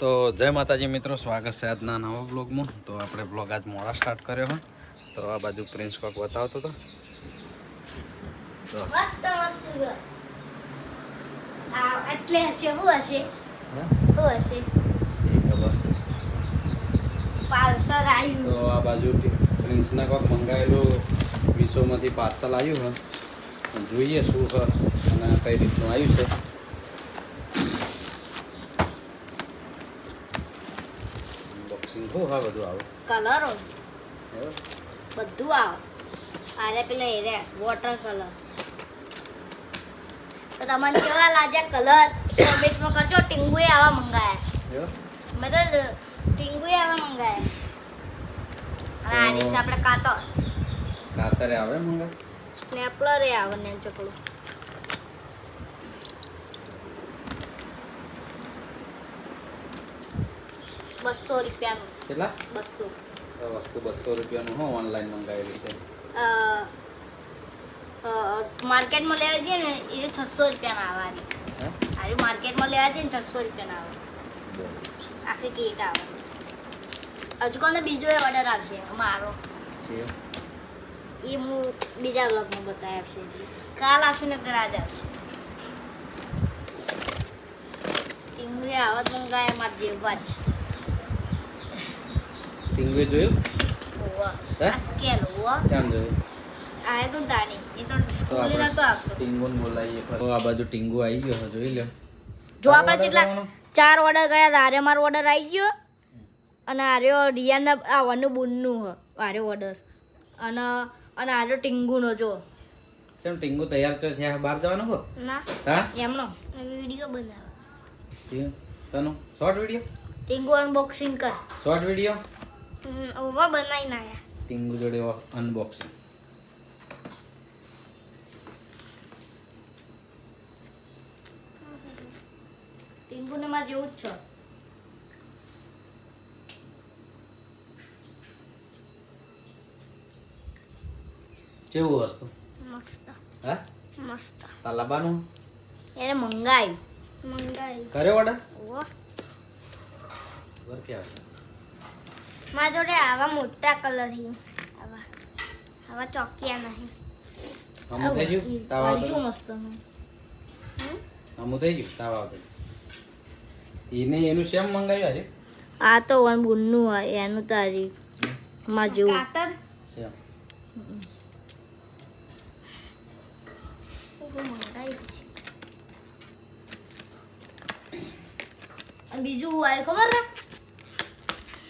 તો જય માતાજી મિત્રો સ્વાગત છે આજના નવા બ્લોગમાં તો આપણે બ્લોગ આજ મોડા સ્ટાર્ટ કર્યો હોય તો આ બાજુ પ્રિન્સ કોક બતાવતો હતો તો. આ બાજુ પ્રિન્સના કોક મંગાવેલું મીશોમાંથી પાર્સલ આવ્યું હોય જોઈએ શું અને કઈ રીતનું આવ્યું છે. હા બધું આવે. કલરો બધું આવે. આરે પેલા એરે વોટર કલર તો તમને કેવા લાગ્યા કલર કમેન્ટમાં કરજો ટીંગુએ આવા મંગાયા? મેં તો ટીંગુએ આવા મંગાયા. આ દિવસે આપણે કાતો કાતરે આવે મંગા સ્નેપલર એ આવે ને ચકલું બસો રૂપિયાનું. કેટલા? બસો. વસ્તુ બસો રૂપિયાનું હું ઓનલાઈન મંગાવેલી છે. માર્કેટમાં લેવા જઈએ ને એ છસો રૂપિયાના આવવાની. માર્કેટમાં લેવા જઈએ ને છસો રૂપિયાના આવે. આખી કીટ આવે. હજુ કોને બીજો ઓર્ડર આવશે મારો. એ હું બીજા બ્લોગમાં બતાવી આપશે કાલ આવશે ને કરાજ આવશે. ટીંગુએ આવત મંગાયા મારા જેવા જ. ટીંગુ જોયું? હે? સ્કેલ હોવા. ચામ જોયું. આ તો દાણી. એ તો તો સ્કૂલે આપણે નતો આવતો ટીંગુને બોલાવીએ તો આ બાજુ ટીંગુ આવી ગયો જોઈ લો જો આપણે જેટલા ચાર ઓર્ડર કર્યા હતા આરે મારો ઓર્ડર આવી ગયો. અને આર્યો રિયાના આવવાનું બુનનું હ આર્યો ઓર્ડર. અને અને આર્યો ટીંગુનો જો. ચમ ટીંગુ તૈયાર તો છે બહાર જવાનું હો? ના. હા? એમનો. વીડિયો બનાવ. Tingu, તનો? Short video? Tingu unboxing કર. Short video? ઓવા બનાવી નાયા ટીંગુ જોડે અનબોક્સિંગ ટીંગુને માં જેવું જ છે. કેવું વસ્તુ? મસ્ત. હા? મસ્ત. તાલાબાનું એને મંગાઈ મંગાઈ કર્યો ઓર્ડર ઓ બર કે આવે મારા જોડે આવા મોટા કલર છે. આવા આવા ચોકિયા નહીં. હમું થઈ ગયું? તાવ આવતો મસ્તનું. થઈ ગયું? તાવ આવતો એને એનું શેમ મંગાવ્યું આજે? આ તો વન બુનનું હોય એનું તારી માં જેવું. શેમ? બીજું હોય ખબર છે?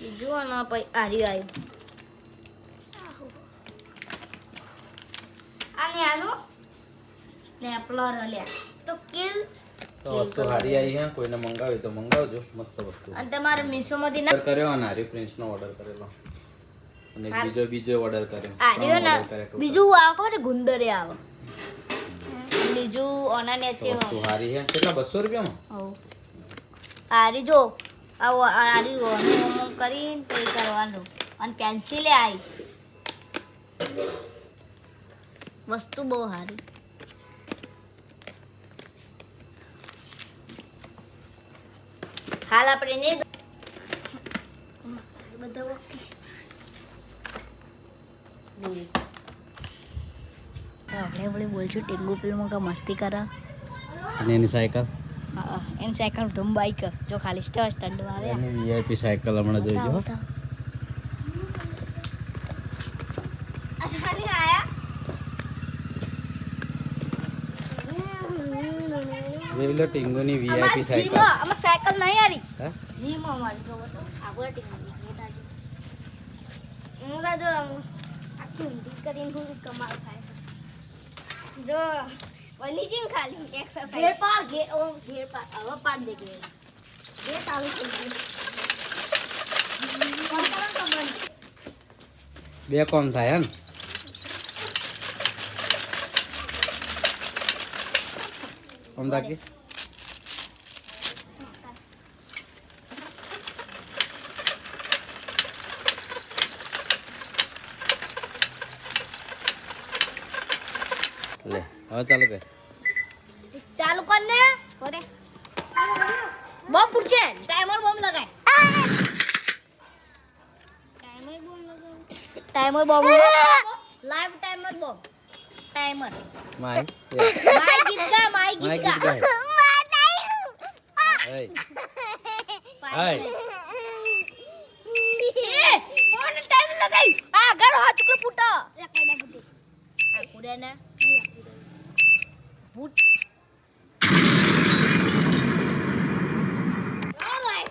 બીજું અને પછી આર્યું આવ્યું આને આનું નેપલર હલ્યા તો કિલ તો વસ્તુ સારી આવી હે કોઈને મંગાવી તો મંગાવજો મસ્ત વસ્તુ અને તમારે મીશોમાંથી ના કર્યો અને હારી પ્રિન્સનો ઓર્ડર કરેલો અને બીજો બીજો ઓર્ડર કર્યો આર્યો ના. બીજું આ છે? ગુંદરે આવે બીજું ઓના ને છે વસ્તુ સારી હે કેટલા 200 રૂપિયામાં હવ. આરી જો આવો કરીને તે કરવાનું. અને પેન્સિલે આવી વસ્તુ બહુ સારી. હાલ આપણે નહીં બધા બોલ. આપણે બોલશું ટેંગુ પેલું કે મસ્તી કરા. અને એની સાયકલ. હા એની સાયકલ ધૂમ બાઈક જો ખાલી સ્ટન્ટ સ્ટન્ડ મારે. એની વીઆઈપી સાયકલ હમણાં જોઈ જો હો? જોઈ લો ટીંગુની વીઆઈપી સાયકલ. અમાર સાયકલ નહીં આરી જીમ અમારી જો. આગળ ટીંગલી, મોટા જી. આખી ઊંધી કરીને હું કમાલ થાય જો બની ને ખાલી એક્સરસાઇઝ ઘેર પાડ ઘેર ઓ ઘેર પાડ હવે પાડ દે ઘેર. ઘેર ચાલુ થઈ. બે કોમ થાય એમ. કોમ હવે ચાલુ કર ચાલુ કર ને. ઓરે બોમ્બ ફૂટશે. ટાઈમર બોમ્બ લગાય. ટાઈમર બોમ્બ લગાવ. Timer bomb live timer bomb. Timer. My my ગીતકા my ગીતકા Hey. Hey. કોણ ટાઈમ લગાઈ આ ઘર હાથ ફૂટો. લગાઈ દે ફૂટી. આ ફૂટે ને. ફૂટ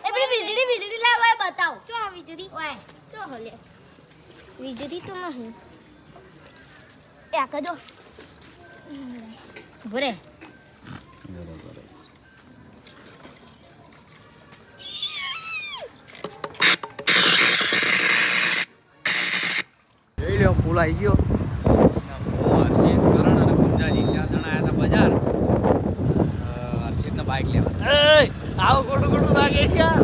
એ પેલી વીજળી વીજળી લાવ બતાવ. ચો આ વીજળી. ઓય ચો હલે. વીજળી તો નહીં એ આ કદો. ભરે. પુલ આવી ગયો. ગુંજાજી ચાર જણા આવ્યા હતા બજાર. હર્ષિતને બાઇક લેવા. આવો ખોટું ખોટું લાગે યાર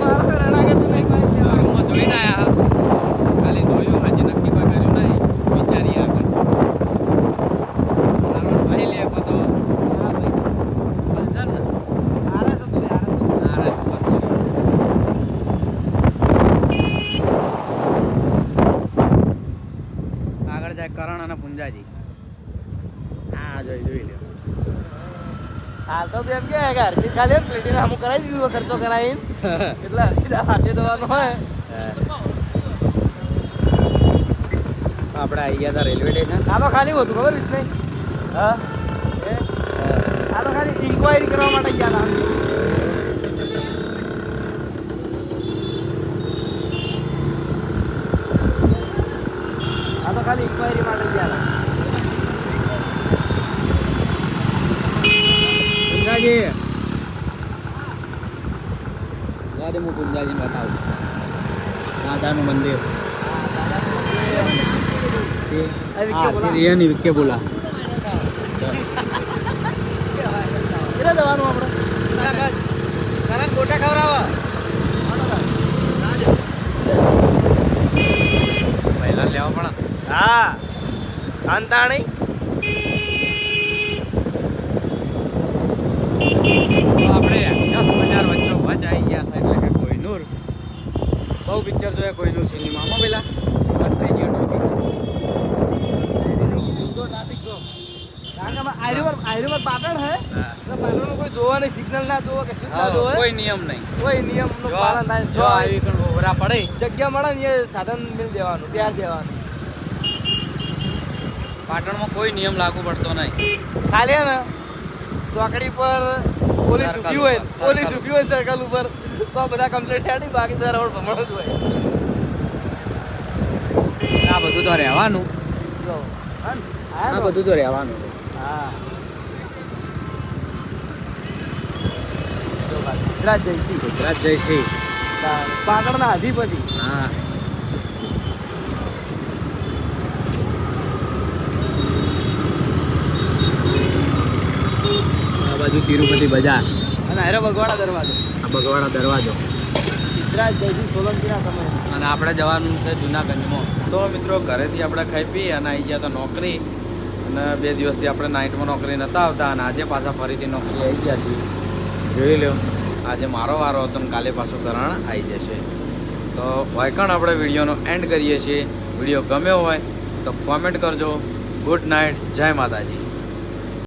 મારો રણા કે તું નહીં યાર. રૂમમાં જોઈને આયા ખાલી જોયું હજી નક્કી કોઈ કર્યું નહીં વિચારીએ આગળ તારો ભાઈ લે બધો હા ભાઈ. પલ્સર ને આરસ હતું યાર, આરસ હતું. આરસ બસો આગળ જાય કરણ અને પુંજાજી હા જોઈ જોઈ લ્યો હાલ તો એમ કે હર્ષિત ખાલી પ્લેટિંગ આમ કરાવી દીધું ખર્ચો કરાવીને. એટલે આ હાથે દવાનું હોય. આપણે આવી ગયા હતા રેલવે સ્ટેશન. આ તો ખાલી હતું ખબર વિસ્મય હા? આ તો ખાલી ઇન્ક્વાયરી કરવા માટે ગયા હતા આ તો ખાલી ઇન્ક્વાયરી માટે ગયા હતા પુંજાજી યાદ હું પુંજાજી બતાવું દાદાનું મંદિર. રિયાની વિકે બોલા. કેટલા જવાનું આપણે? કરણ ગોટા ખવડાવવા પહેલા લેવા પણ હા અંતાણી. આપણે દસ હજાર વચ્ચે વચ આવી ગયા કોઈનૂર બહુ પિક્ચર જોયા કોઈનું સિનેમામાં પેલા થઈ ગયો પાટણમાં કોઈ નિયમ લાગુ પડતો નહીં. ખાલી ને ચોકડી પર પોલીસ ઊભી હોય પોલીસ ઊભી હોય સર્કલ ઉપર તો આ બધા કમ્પ્લેટ થયા નહીં બાકી તો રોડ ભમણો જ હોય. આ બધું તો રહેવાનું? આ બધું તો રહેવાનું. હા. ગુજરાત જઈશી ગુજરાત જયશ્રી પાટણના અધિપતિ. હા. બાજુ તિરુપતિ બજાર. અને હારે બગવાડા દરવાજો. આ બગવાડા દરવાજો. અને આપણે જવાનું છે જુનાગંજમાં. તો મિત્રો ઘરેથી આપણે ખાઈ પી અને આવી ગયા તો નોકરી. અને બે દિવસથી આપણે નાઇટમાં નોકરી નહોતા આવતા અને આજે પાછા ફરીથી નોકરી આવી ગયા છીએ. જોઈ લો આજે મારો વારો હતો ને કાલે પાછું કરણ આવી જશે. તો વાયકણ આપણે વિડીયોનો એન્ડ કરીએ છીએ. વીડિયો ગમ્યો હોય તો કોમેન્ટ કરજો. ગુડ નાઇટ જય માતાજી.